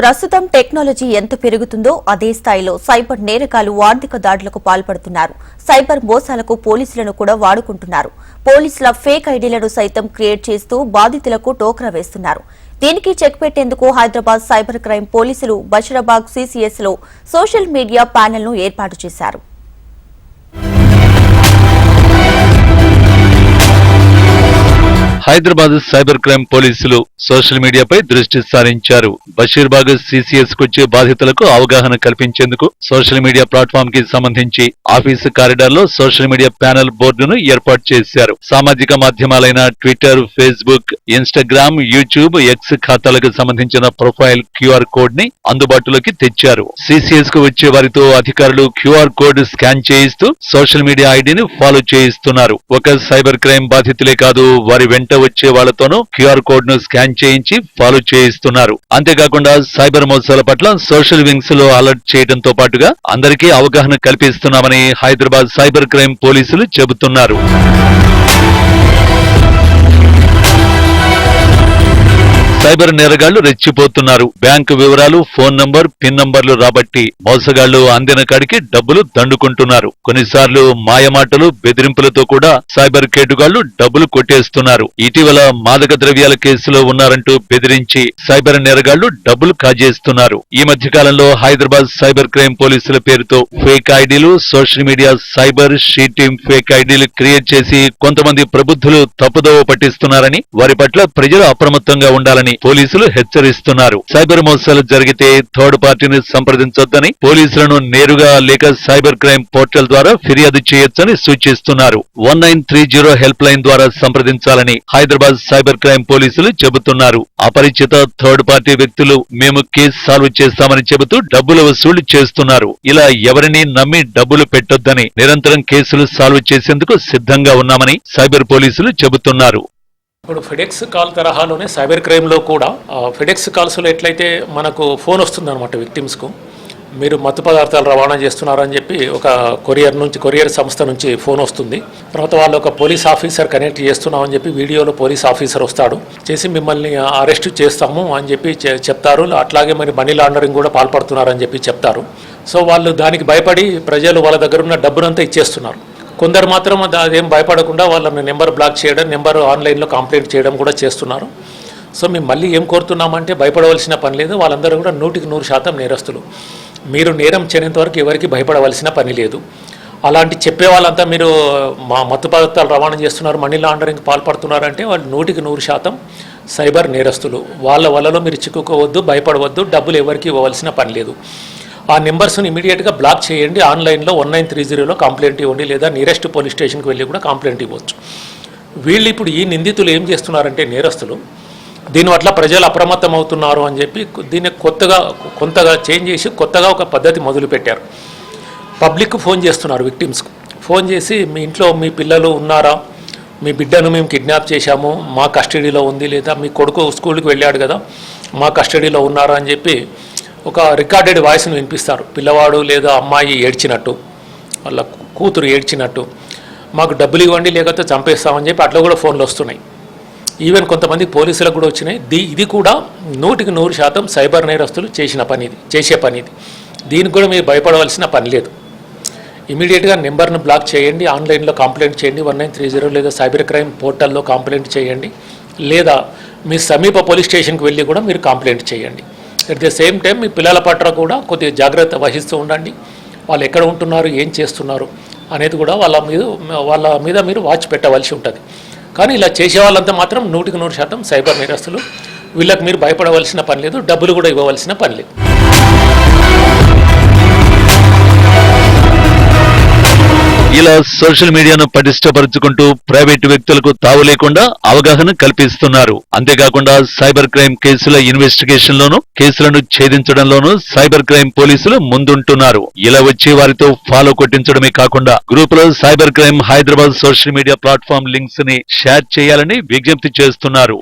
ప్రస్తుతం టెక్నాలజీ ఎంత పెరుగుతుందో అదే స్థాయిలో సైబర్ నేరగాలు ఆర్థిక దాడులకు పాల్పడుతున్నారు. సైబర్ మోసాలకు పోలీసులను కూడా వాడుకుంటున్నారు. పోలీసుల ఫేక్ ఐడీలను సైతం క్రియేట్ చేస్తూ బాధితులకు టోక్రా వేస్తున్నారు. దీనికి చెక్ పెట్టేందుకు హైదరాబాద్ సైబర్ క్రైమ్ పోలీసులు బషీరాబాద్ సీసీఎస్లో సోషల్ మీడియా ప్యానెల్ను ఏర్పాటు చేశారు. హైదరాబాద్ సైబర్ క్రైమ్ పోలీసులు సోషల్ మీడియాపై దృష్టి సారించారు. బషీర్బాగ్ సిసిఎస్ వచ్చే బాధితులకు అవగాహన కల్పించేందుకు సోషల్ మీడియా ప్లాట్ఫామ్కి సంబంధించి ఆఫీసు కారిడార్లో సోషల్ మీడియా ప్యానెల్ బోర్డును ఏర్పాటు చేశారు. సామాజిక మాధ్యమాలైన Twitter Facebook Instagram YouTube X ఖాతాలకు సంబంధించిన ప్రొఫైల్ క్యూఆర్ కోడ్ని అందుబాటులోకి తెచ్చారు. సిసిఎస్కు వచ్చే వారితో అధికారులు క్యూఆర్ కోడ్ స్కాన్ చేయిస్తూ సోషల్ మీడియా ఐడిని ఫాలో చేయిస్తున్నారు. ఒక సైబర్ క్రైమ్ బాధితులే కాదు వారి వెంట వచ్చే వాళ్ళతోనూ క్యూఆర్ కోడ్ను స్కాన్ చేయించి ఫాలో చేయిస్తున్నారు. అంతేకాకుండా సైబర్ మోసాల పట్ల సోషల్ వింగ్స్లో అలర్ట్ చేయడంతో పాటుగా అందరికీ అవగాహన కల్పిస్తున్నామని హైదరాబాద్ సైబర్ క్రైమ్ పోలీసులు చెబుతున్నారు. సైబర్ నేరగాళ్ళు రెచ్చిపోతున్నారు. బ్యాంకు వివరాలు ఫోన్ నంబర్ పిన్ నంబర్లు రాబట్టి మోసగాళ్ళు అందిన కాడికి డబ్బులు దండుకుంటున్నారు. కొన్నిసార్లు మాయమాటలు బెదిరింపులతో కూడా సైబర్ కేటుగాళ్ళు డబ్బులు కొట్టేస్తున్నారు. ఇటీవల మాదక ద్రవ్యాల కేసులో ఉన్నారంటూ బెదిరించి సైబర్ నేరగాళ్ళు డబ్బులు కాజేస్తున్నారు. ఈ మధ్య కాలంలో హైదరాబాద్ సైబర్ క్రైమ్ పోలీసుల పేరుతో fake ఐడీలు social media cyber she team fake ఐడీలు create చేసి కొంతమంది ప్రబుద్ధులు తప్పుదోవ పట్టిస్తున్నారని వారి పట్ల ప్రజలు అప్రమత్తంగా ఉండాలని పోలీసులు హెచ్చరిస్తున్నారు. సైబర్ మోసాలు జరిగితే థర్డ్ పార్టీని సంప్రదించొద్దని పోలీసులను నేరుగా లేక సైబర్ క్రైమ్ పోర్టల్ ద్వారా ఫిర్యాదు చేయొచ్చని సూచిస్తున్నారు. One nine three zero help line ద్వారా సంప్రదించాలని హైదరాబాద్ సైబర్ క్రైమ్ పోలీసులు చెబుతున్నారు. అపరిచిత థర్డ్ పార్టీ వ్యక్తులు మేము కేసు సాల్వ్ చేస్తామని చెబుతూ డబ్బులు వసూలు చేస్తున్నారు. ఇలా ఎవరిని నమ్మి డబ్బులు పెట్టొద్దని నిరంతరం కేసులు సాల్వ్ చేసేందుకు సిద్ధంగా ఉన్నామని సైబర్ పోలీసులు చెబుతున్నారు. ఇప్పుడు ఫిడెక్స్ కాల్ తరహాలోనే సైబర్ క్రైమ్లో కూడా ఫిడెక్స్ కాల్స్లో ఎట్లయితే మనకు ఫోన్ వస్తుంది అనమాట విక్టిమ్స్కు మీరు మత్తు పదార్థాలు రవాణా చేస్తున్నారని చెప్పి ఒక కొరియర్ నుంచి కొరియర్ సంస్థ నుంచి ఫోన్ వస్తుంది. తర్వాత వాళ్ళు ఒక పోలీస్ ఆఫీసర్ కనెక్ట్ చేస్తున్నామని చెప్పి వీడియోలో పోలీస్ ఆఫీసర్ వస్తాడు. చేసి మిమ్మల్ని అరెస్ట్ చేస్తాము అని చెప్పి చె- చెప్తారు. అట్లాగే మరి మనీ లాండరింగ్ కూడా పాల్పడుతున్నారని చెప్పి చెప్తారు. సో వాళ్ళు దానికి భయపడి ప్రజలు వాళ్ళ దగ్గర ఉన్న డబ్బునంతా ఇచ్చేస్తున్నారు. కొందరు మాత్రం అది- అదేం భయపడకుండా వాళ్ళని నెంబర్ బ్లాక్ చేయడం నెంబర్ ఆన్లైన్లో కంప్లైంట్ చేయడం కూడా చేస్తున్నారు. సో మేము మళ్ళీ ఏం కోరుతున్నామంటే భయపడవలసిన పని లేదు. వాళ్ళందరూ కూడా నూటికి నూరు శాతం నేరస్తులు. మీరు నేరం చేయనంత వరకు ఎవరికి భయపడవలసిన పని లేదు. అలాంటి చెప్పే వాళ్ళంతా మీరు మా మత్తు పదార్థాలు రవాణా చేస్తున్నారు మనీ లాండరింగ్ పాల్పడుతున్నారంటే వాళ్ళు నూటికి నూరు శాతం సైబర్ నేరస్తులు. వాళ్ళ వలలో మీరు చిక్కుకోవద్దు భయపడవద్దు డబ్బులు ఎవరికి ఇవ్వవలసిన పని లేదు. ఆ నెంబర్స్ని ఇమీడియట్గా బ్లాక్ చేయండి. ఆన్లైన్లో వన్ నైన్ త్రీ జీరోలో కంప్లైంట్ ఇవ్వండి. లేదా నియరెస్ట్ పోలీస్ స్టేషన్కి వెళ్ళి కూడా కంప్లైంట్ ఇవ్వచ్చు. వీళ్ళు ఇప్పుడు ఈ నిందితులు ఏం చేస్తున్నారంటే నేరస్తులు దీని వల్ల ప్రజలు అప్రమత్తం అవుతున్నారు అని చెప్పి దీన్ని కొత్తగా కొంతగా చేంజ్ చేసి కొత్తగా ఒక పద్ధతి మొదలుపెట్టారు. పబ్లిక్ ఫోన్ చేస్తున్నారు విక్టిమ్స్కు. ఫోన్ చేసి మీ ఇంట్లో మీ పిల్లలు ఉన్నారా? మీ బిడ్డను మేము కిడ్నాప్ చేశాము. మా కస్టడీలో ఉంది. లేదా మీ కొడుకు స్కూల్కి వెళ్ళాడు కదా. మా కస్టడీలో ఉన్నారా? అని చెప్పి ఒక రికార్డెడ్ వాయిస్ను వినిపిస్తారు. పిల్లవాడు లేదా అమ్మాయి ఏడ్చినట్టు వాళ్ళ కూతురు ఏడ్చినట్టు మాకు డబ్బులు ఇవ్వండి లేకపోతే చంపేస్తామని చెప్పి అట్లా కూడా ఫోన్లు వస్తున్నాయి. ఈవెన్ కొంతమంది పోలీసులకు కూడా వచ్చినాయి. దీ ఇది కూడా నూటికి నూరు శాతం సైబర్ నేరస్తులు చేసిన పని ఇది చేసే పని ఇది దీనికి కూడా మీరు భయపడవలసిన పని లేదు. ఇమీడియట్గా నెంబర్ను బ్లాక్ చేయండి ఆన్లైన్లో కంప్లైంట్ చేయండి వన్ నైన్ త్రీ జీరో లేదా సైబర్ క్రైమ్ పోర్టల్లో కంప్లైంట్ చేయండి. లేదా మీ సమీప పోలీస్ స్టేషన్కి వెళ్ళి కూడా మీరు కంప్లైంట్ చేయండి. అట్ ద సేమ్ టైం మీ పిల్లల పట్ల కూడా కొద్దిగా జాగ్రత్త వహిస్తూ ఉండండి. వాళ్ళు ఎక్కడ ఉంటున్నారు ఏం చేస్తున్నారు అనేది కూడా వాళ్ళ మీద వాళ్ళ మీద మీరు వాచ్ పెట్టవలసి ఉంటుంది. కానీ ఇలా చేసే వాళ్ళంతా మాత్రం నూటికి నూరు శాతం సైబర్ నేరస్తులు. వీళ్ళకి మీరు భయపడవలసిన పని లేదు డబ్బులు కూడా ఇవ్వవలసిన పని లేదు. ఇలా సోషల్ మీడియాను పటిష్టపరుచుకుంటూ ప్రైవేటు వ్యక్తులకు తావు లేకుండా అవగాహన కల్పిస్తున్నారు. అంతేకాకుండా సైబర్ క్రైమ్ కేసుల ఇన్వెస్టిగేషన్ లోను కేసులను ఛేదించడంలోనూ సైబర్ క్రైమ్ పోలీసులు ముందుంటున్నారు. ఇలా వచ్చి వారితో ఫాలో కొట్టించడమే కాకుండా గ్రూప్లో cyber crime Hyderabad social media platform లింక్స్ని share చేయాలని విజ్ఞప్తి చేస్తున్నారు.